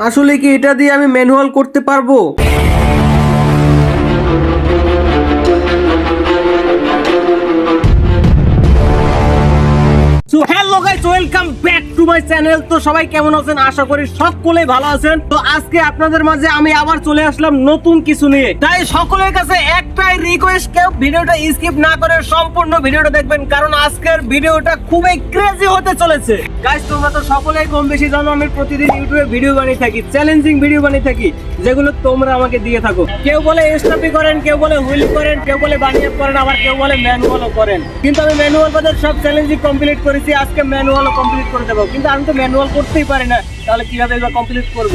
আসলে কি এটা দিয়ে আমি ম্যানুয়াল করতে পারব? So hello guys welcome back to my channel তো সবাই কেমন আছেন? আশা করি ভালো আছেন। তো আজকে আপনাদের মাঝে আমি আবার চলে আসলাম নতুন কিছু নিয়ে। তাই সকলের কাছে একটাই রিকোয়েস্ট কেউ ভিডিওটা স্কিপ না করে সম্পূর্ণ ভিডিওটা দেখবেন, কারণ আজকের ভিডিওটা খুবই ক্রেজি হতে চলেছে। গাইস তোমরা তো সকলেই কম বেশি জানো, আমি প্রতিদিন ইউটিউবে ভিডিও বানিয়ে থাকি চ্যালেঞ্জিং ভিডিও বানিয়ে থাকি, যেগুলো তোমরা আমাকে দিয়ে থাকো। কেউ বলে স্টপি করেন, কেউ বলে হুইল করেন, কেউ বলে বানিয়ে করেন, আবার কেউ বলে ম্যানুয়ালও করেন। কিন্তু আমি ম্যানুয়াল বাদের সব চ্যালেঞ্জিং কমপ্লিট করেছি আজকে ম্যানুয়ালও কমপ্লিট করে দেবো। কিন্তু আমি তো ম্যানুয়াল করতেই পারি না। তাহলে কীভাবে এবার কমপ্লিট করব?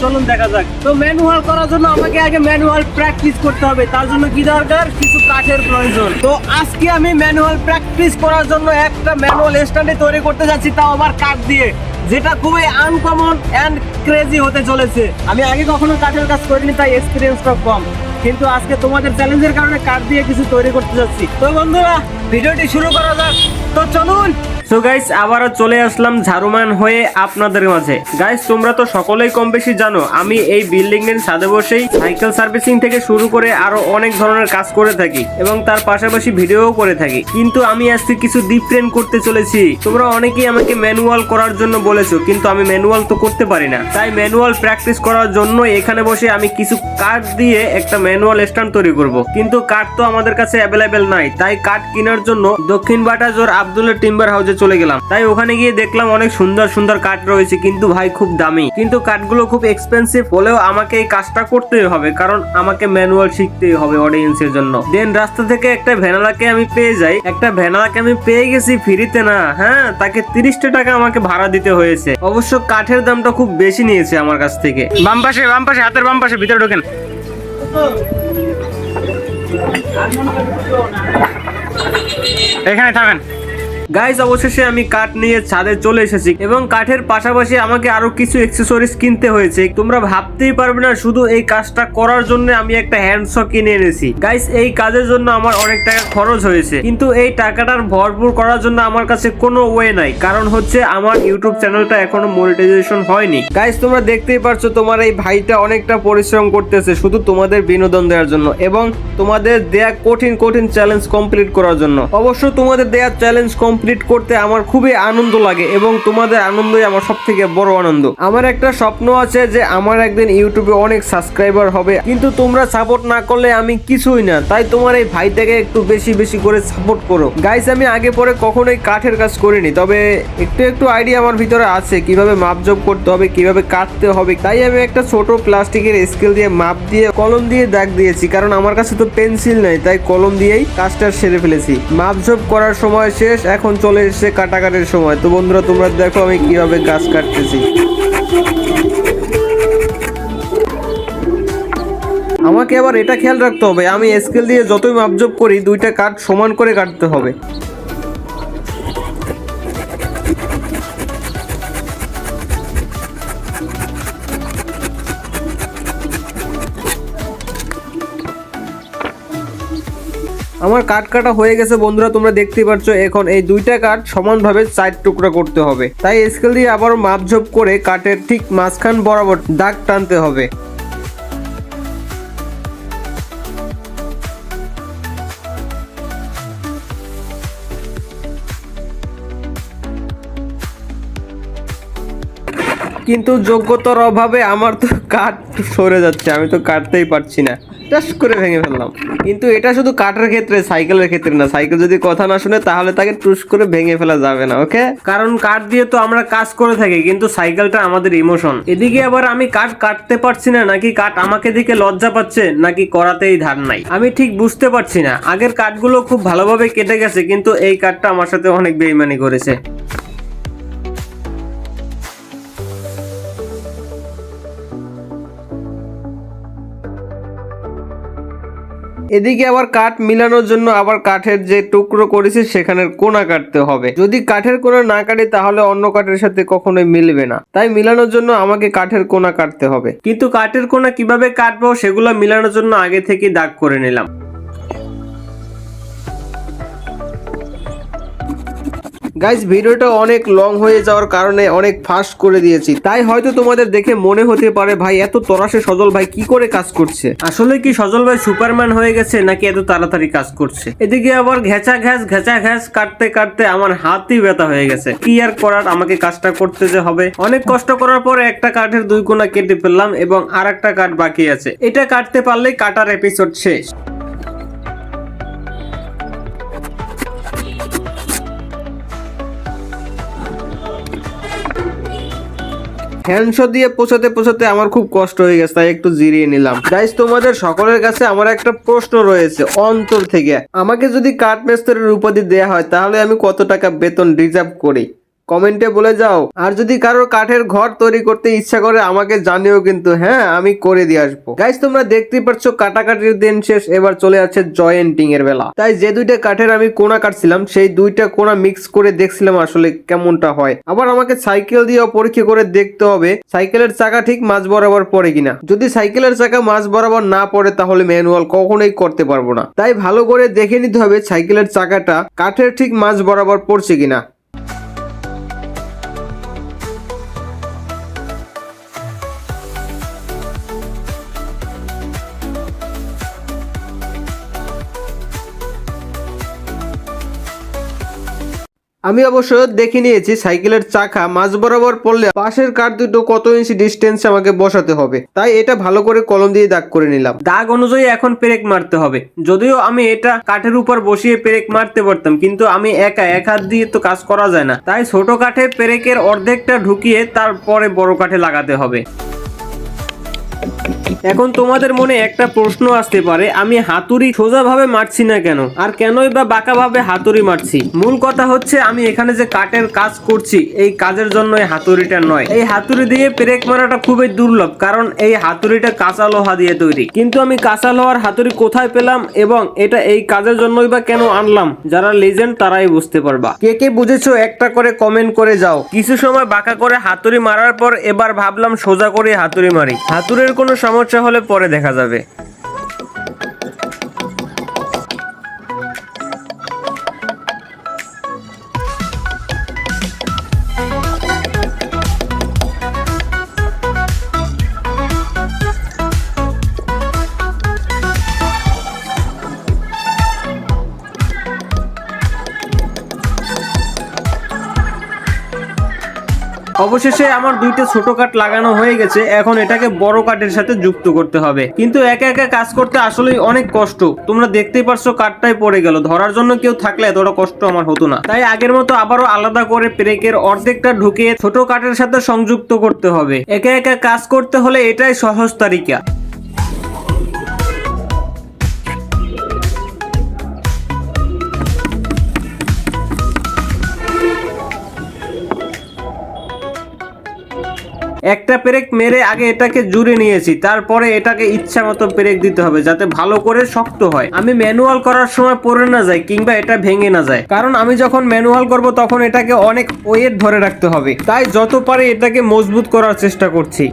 চলুন দেখা যাক। তো ম্যানুয়াল করার জন্য আমাকে আগে ম্যানুয়াল প্র্যাকটিস করতে হবে। তার জন্য কি দরকার? কিছু কাঠের প্রয়োজন। তো আজকে আমি ম্যানুয়াল প্র্যাকটিস করার জন্য একটা ম্যানুয়াল স্ট্যান্ডে তৈরি করতে যাচ্ছি, তাও আবার কাঠ দিয়ে। যেটা খুবই আনকমন অ্যান্ড ক্রেজি হতে চলেছে। আমি আগে কখনো কাঠের কাজ করিনি, তাই এক্সপিরিয়েন্সটা কম। কিন্তু আজকে তোমাদের চ্যালেঞ্জের কারণে কাঠ দিয়ে কিছু তৈরি করতে যাচ্ছি। তো বন্ধুরা, ভিডিওটি শুরু করা যাক। তো চলুন সো গাইস আবারও চলে আসলাম ঝাড়ুমান হয়ে আপনাদের মাঝে। গাইস তোমরা তো সকলেই কম বেশি জানো, আমি এই বিল্ডিং এর ছাদে বসেই সাইকেল সার্ভিসিং থেকে শুরু করে আরও অনেক ধরনের কাজ করে থাকি এবং তার পাশাপাশি ভিডিও করে থাকি। কিন্তু আমি আজকে কিছু ডিফারেন্ট করতে চলেছি। তোমরা অনেকেই আমাকে ম্যানুয়াল করার জন্য বলেছ, কিন্তু আমি ম্যানুয়াল তো করতে পারি না। তাই ম্যানুয়াল প্র্যাকটিস করার জন্য এখানে বসে আমি কিছু কাঠ দিয়ে একটা ম্যানুয়াল স্ট্যান্ড তৈরি করব। কিন্তু কাঠ তো আমাদের কাছে অ্যাভেলেবেল নাই, তাই কাঠ কেনার জন্য দক্ষিণ বাটাজোর আব্দুলের টিম্বার হাউসে চলে গেলাম। তাই ওখানে গিয়ে দেখলাম অনেক সুন্দর সুন্দর কাঠ রয়েছে, কিন্তু ভাই খুব দামি। কিন্তু কাঠগুলো খুব এক্সপেন্সিভ হলেও আমাকে এই কাজটা করতেই হবে, কারণ আমাকে ম্যানুয়াল শিখতেই হবে অডিয়েন্সের জন্য। দেন রাস্তা থেকে একটা ভ্যানালাকে আমি পেয়ে যাই। একটা ভ্যানালাকে আমি পেয়ে গেছি ফ্রিতে না হ্যাঁ তাকে তিরিশটা টাকা আমাকে ভাড়া দিতে হয়েছে। অবশ্য কাঠের দামটা খুব বেশি নিয়েছে আমার কাছ থেকে। বাম পাশে বাম পাশে, হাতের বাম পাশে, ভিতরে ঢোকেন। এখানে থাকেন। গাইজ অবশেষে আমি কাঠ নিয়ে ছাদে চলে এসেছি এবং কাঠের পাশাপাশি আমাকে আরও কিছু অ্যাক্সেসরিজ কিনতে হয়েছে। তোমরা ভাবতেই পারবে না, শুধু এই কাজটা করার জন্য আমি একটা হ্যান্ডস কিনে এনেছি। গাইজ এই কাজের জন্য আমার অনেক টাকা খরচ হয়েছে। কিন্তু এই টাকাটার ভরপুর করার জন্য আমার কাছে কোনো ওয়ে নাই। কারণ হচ্ছে আমার ইউটিউব চ্যানেলটা এখনও মনিটাইজেশন হয়নি। গাইজ তোমরা দেখতেই পারছ তোমার এই ভাইটা অনেকটা পরিশ্রম করতেছে শুধু তোমাদের বিনোদন দেওয়ার জন্য এবং তোমাদের দেয়া কঠিন কঠিন চ্যালেঞ্জ কমপ্লিট করার জন্য। অবশ্য তোমাদের দেয়া চ্যালেঞ্জ কমপ্লিট করতে আমার খুবই আনন্দ লাগে এবং তোমাদের আনন্দই আমার সব থেকে বড় আনন্দ। আমার একটা স্বপ্ন আছে যে আমার একদিন ইউটিউবে অনেক সাবস্ক্রাইবার হবে, কিন্তু তোমরা সাপোর্ট না করলে আমি কিছুই না। তাই তোমার এই ভাইটাকে একটু বেশি বেশি করে সাপোর্ট করো। গাইস আমি আগে পরে কখনোই কাঠের কাজ করিনি, তবে একটু একটু আইডিয়া আমার ভিতরে আছে কীভাবে মাপজোপ করতে হবে, কীভাবে কাটতে হবে। তাই আমি একটা ছোট প্লাস্টিকের স্কেল দিয়ে মাপ দিয়ে কলম দিয়ে দাগ দিয়েছি, কারণ আমার কাছে তো পেন্সিল নাই, তাই কলম দিয়েই কাজটা সেরে ফেলেছি। মাপজোপ করার সময় শেষ, এখন চলে এসেছে কাটাকাটের সময়। তো বন্ধুরা, তোমরা দেখো আমি কীভাবে গাছ কাটতেছি। আমাকে আবার এটা খেয়াল রাখতে হবে। আমি স্কেল দিয়ে যতই মাপজোপ করি, দুইটা কাঠ সমান করে কাটতে হবে। আমার কাঠ কাটা হয়ে গেছে বন্ধুরা, তোমরা দেখতে পাচ্ছ এখন এই দুইটা কাঠ সমানভাবে চার টুকরা করতে হবে। তাই স্কেল দিয়ে আবার মাপঝোপ করে কাঠের ঠিক মাঝখান বরাবর দাগ টানতে হবে। কিন্তু যোগ্যতার অভাবে আমার তো কাঠ সরে যাচ্ছে, আমি তো কাটতেই পারছি না। টাস করে ভেঙে ফেললাম। কিন্তু এটা শুধু কাঠের ক্ষেত্রে, সাইকেলের ক্ষেত্রে না। সাইকেল যদি কথা না শুনে, তাহলে তাকে টুস করে ভেঙে ফেলা যাবে না, ওকে? কারণ কাঠ দিয়ে তো আমরা কাজ করে থাকি, কিন্তু সাইকেলটা আমাদের ইমোশন এদিকে আবার আমি কাঠ কাটতে পারছি না, নাকি কাঠ আমাকে দেখে লজ্জা পাচ্ছে, নাকি করাতেই ধার নাই? আমি ঠিক বুঝতে পারছি না। আগের কাঠগুলো খুব ভালোভাবে কেটে গেছে, কিন্তু এই কাঠটা আমার সাথে অনেক বেইমানি করেছে। এদিকে আবার কাঠ মিলানোর জন্য আবার কাঠের যে টুকরো করেছি, সেখানের কোনা কাটতে হবে। যদি কাঠের কোনা না কাটে, তাহলে অন্য কাঠের সাথে কখনোই মিলবে না। তাই মিলানোর জন্য আমাকে কাঠের কোনা কাটতে হবে। কিন্তু কাঠের কোনা কীভাবে কাটবো, সেগুলো মিলানোর জন্য আগে থেকে দাগ করে নিলাম। গাইজ ভিডিওটা অনেক লং হয়ে যাওয়ার কারণে অনেক ফাস্ট করে দিয়েছি। তাই হয়তো তোমাদের দেখে মনে হতে পারে, ভাই, এত তরাসে সজল ভাই কি করে কাজ করছে? আসলে কি সজল ভাই সুপারম্যান হয়ে গেছে, নাকি এত তাড়াতাড়ি কাজ করছে? এদিকে আবার ঘেঁচা ঘ্যাস ঘেঁচা ঘ্যাস কাটতে কাটতে আমার হাতই ব্যথা হয়ে গেছে। কি আর করার, আমাকে কাজটা করতে যে হবে? অনেক কষ্ট করার পরে একটা কাঠের দুই কোনা কেটে ফেললাম এবং আর একটা কাঠ বাকি আছে। এটা কাটতে পারলেই কাটার এপিসোড শেষ। হ্যান্ডশো দিয়ে পৌঁছাতে পৌঁছাতে আমার খুব কষ্ট হয়ে গেছে, তাই একটু জিরিয়ে নিলাম। গাইস তোমাদের সকলের কাছে আমার একটা প্রশ্ন রয়েছে অন্তর থেকে। আমাকে যদি কাঠ মেস্তরের উপাধি দেয়া হয়, তাহলে আমি কত টাকা বেতন রিজার্ভ করি? কমেন্টে বলে যাও। আর যদি কারোর কাঠের ঘর তৈরি করতে ইচ্ছা করে, আমাকে জানিও কিন্তু। হ্যাঁ আমি করে দিয়ে আসব। গাইস তোমরা দেখতেই পাচ্ছ কাটাকাটির দিন শেষ। এবার চলে যাচ্ছে জয়েন্টিং এর বেলা। তাই যে দুইটা কাঠের আমি কোনা কাটছিলাম, সেই দুইটা কোনা মিক্স করে দেখছিলাম আসলে কেমনটা হয়। আবার আমাকে সাইকেল দিয়েও পরীক্ষা করে দেখতে হবে সাইকেলের চাকা ঠিক মাঝ বরাবর পড়ে কিনা। যদি সাইকেলের চাকা মাঝ বরাবর না পড়ে, তাহলে ম্যানুয়াল কখনোই করতে পারব না। তাই ভালো করে দেখে নিতে হবে সাইকেলের চাকাটা কাঠের ঠিক মাঝ বরাবর পড়ছে কিনা। আমি অবশ্য দেখে নিয়েছি, সাইকেলের চাকা মাঝ বরাবর পড়লে পাশের কাঠ দুটো কত ইঞ্চি ডিস্টেন্স আমাকে বসাতে হবে। তাই এটা ভালো করে কলম দিয়ে দাগ করে নিলাম। দাগ অনুযায়ী এখন পেরেক মারতে হবে। যদিও আমি এটা কাঠের উপর বসিয়ে পেরেক মারতে পারতাম, কিন্তু আমি একা এক হাত দিয়ে তো কাজ করা যায় না। তাই ছোট কাঠে পেরেকের অর্ধেকটা ঢুকিয়ে তারপরে বড় কাঠে লাগাতে হবে। এখন তোমাদের মনে একটা প্রশ্ন আসতে পারে, আমি হাতুড়ি সোজাভাবে মারছি না কেন? আর কেনই বা বাঁকাভাবে হাতুড়ি মারছি? মূল কথা হচ্ছে, আমি এখানে যে কাঠের কাজ করছি, এই কাজের জন্য এই হাতুড়িটা নয়। এই হাতুড়ি দিয়ে পেরেক মারাটা খুবই দুর্লভ, কারণ এই হাতুড়িটা কাঁচা লোহা দিয়ে তৈরি। কিন্তু আমি কাঁচা লোহার হাতুড়ি কোথায় পেলাম এবং এটা এই কাজের জন্যই বা কেন আনলাম? যারা লেজেন্ড, তারাই বুঝতে পারবা। কে কে বুঝেছ, একটা করে কমেন্ট করে যাও। কিছু সময় বাঁকা করে হাতুড়ি মারার পর এবার ভাবলাম সোজা করে হাতুড়ি মারি। হাতুড়ির কোনো সমস্যা হলে পরে দেখা যাবে। অবশেষে আমার দুইটা ছোট কাঠ লাগানো হয়ে গেছে, এখন এটাকে বড় কাঠের সাথে যুক্ত করতে হবে। কিন্তু একা একা কাজ করতে আসলেই অনেক কষ্ট। তোমরা দেখতেই পারছ কাঠটাই পড়ে গেল। ধরার জন্য কেউ থাকলে এতটা কষ্ট আমার হতো না। তাই আগের মতো আবারও আলাদা করে পেরেকের অর্ধেকটা ঢুকে ছোট কাঠের সাথে সংযুক্ত করতে হবে। একা একা কাজ করতে হলে এটাই সহজ তালিকা একটা পেরেক মেরে আগে এটাকে জুড়ে নিয়েছি, তারপরে এটাকে ইচ্ছা মতো পেরেক দিতে হবে যাতে ভালো করে শক্ত হয়। আমি ম্যানুয়াল করার সময় পরে না যায় কিংবা এটা ভেঙে না যায়। কারণ আমি যখন ম্যানুয়াল করব, তখন এটাকে অনেক ওয়েট ধরে রাখতে হবে। তাই যত পারে এটাকে মজবুত করার চেষ্টা করছি।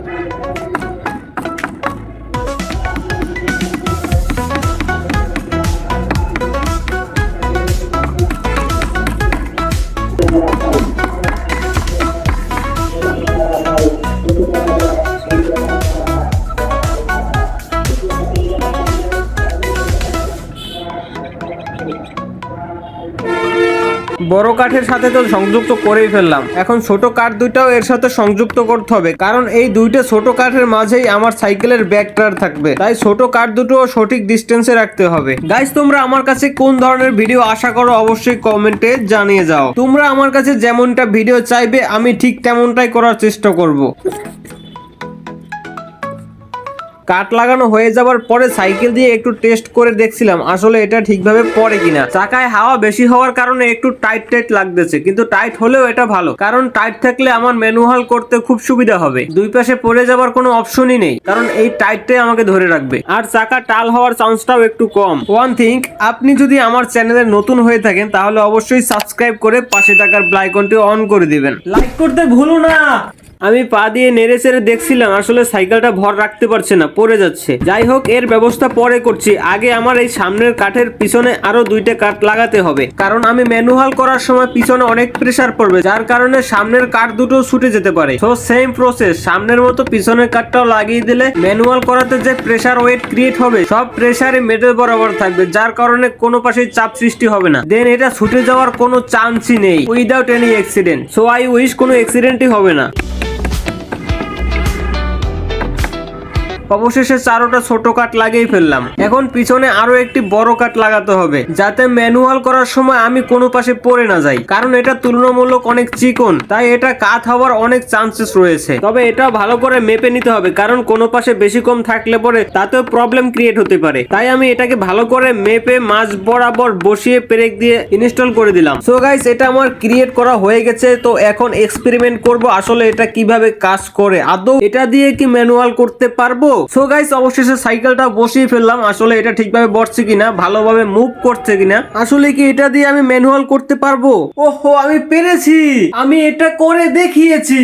বড় কাঠের সাথে তো সংযুক্ত করেই ফেললাম। এখন ছোট কাঠ দুইটাও এর সাথে সংযুক্ত করতে হবে। কারণ এই দুইটা ছোট কাঠের মাঝেই আমার সাইকেলের ব্যাক টায়ার থাকবে। তাই ছোট কাঠ দুটো সঠিক ডিস্টেন্সে রাখতে হবে। গাইস তোমরা আমার কাছে কোন ধরনের ভিডিও আশা করো অবশ্যই কমেন্টে জানিয়ে যাও। তোমরা আমার কাছে যেমনটা ভিডিও চাইবে, আমি ঠিক তেমনটাই করার চেষ্টা করব। কাট লাগানো হয়ে যাবার পরে সাইকেল দিয়ে একটু টেস্ট করে দেখছিলাম, আসলে এটা ঠিকভাবে পড়ে কিনা। চাকায় হাওয়া বেশি হওয়ার কারণে একটু টাইট টাইট লাগতেছে, কিন্তু টাইট হলেও এটা ভালো, কারণ টাইট থাকলে আমার ম্যানুয়াল করতে খুব সুবিধা হবে। দুই পাশে পড়ে যাবার কোনো অপশনই নেই, কারণ এই টাইটটাই আমাকে ধরে রাখবে। আর চাকা টাল হওয়ার চান্সটাও একটু কম। ওয়ান থিঙ্ক আপনি যদি আমার চ্যানেলে নতুন হয়ে থাকেন, তাহলে অবশ্যই সাবস্ক্রাইব করে পাশে থাকার ব্লাইকনটি অন করে দিবেন। লাইক করতে ভুলো না! আমি পা দিয়ে নেড়ে চেড়ে দেখছিলাম, আসলে সাইকেলটা ভর রাখতে পারছে না, পড়ে যাচ্ছে। যাই হোক, এর ব্যবস্থা পরে করছি। আগে আমার এই সামনের কাঠের পিছনে আরও দুইটা কাঠ লাগাতে হবে। কারণ আমি ম্যানুয়াল করার সময় পিছনে অনেক প্রেসার পড়বে, যার কারণে সামনের কাঠ দুটো ছুটে যেতে পারে। তো সেম প্রসেস সামনের মতো পিছনের কাঠটাও লাগিয়ে দিলে ম্যানুয়াল করাতে যে প্রেসার ওয়েট ক্রিয়েট হবে, সব প্রেসারে মেডেল বরাবর থাকবে, যার কারণে কোনো পাশে চাপ সৃষ্টি হবে না। দেন এটা ছুটে যাওয়ার কোনো চান্সই নেই without any accident so I wish কোনো অ্যাক্সিডেন্টই হবে না। অবশেষে চারোটা ছোট কাঠ লাগিয়ে ফেললাম। এখন পিছনে আরও একটি বড় কাঠ লাগাতে হবে, যাতে ম্যানুয়াল করার সময় আমি কোনো পাশে পড়ে না যাই, কারণ এটা তুলনামূলক অনেক চিকন, তাই এটা কাত হওয়ার অনেক চান্সেস রয়েছে। তবে এটা ভালো করে মেপে নিতে হবে, কারণ কোনো পাশে বেশি কম থাকলে পরে তাতেও প্রবলেম ক্রিয়েট হতে পারে। তাই আমি এটাকে ভালো করে মেপে মাঝ বরাবর বসিয়ে পেরেক দিয়ে ইনস্টল করে দিলাম। সো গাইস এটা আমার ক্রিয়েট করা হয়ে গেছে, তো এখন এক্সপেরিমেন্ট করব আসলে এটা কীভাবে কাজ করে। আদৌ এটা দিয়ে কি ম্যানুয়াল করতে পারব? সো গাইস অবশেষে সাইকেলটা বসিয়ে ফেললাম। আসলে এটা ঠিকভাবে বসছে কিনা, ভালোভাবে মুভ করছে কিনা, আসলে কি এটা দিয়ে আমি ম্যানুয়াল করতে পারব? ওহো, আমি পেরেছি! আমি এটা করে দেখিয়েছি!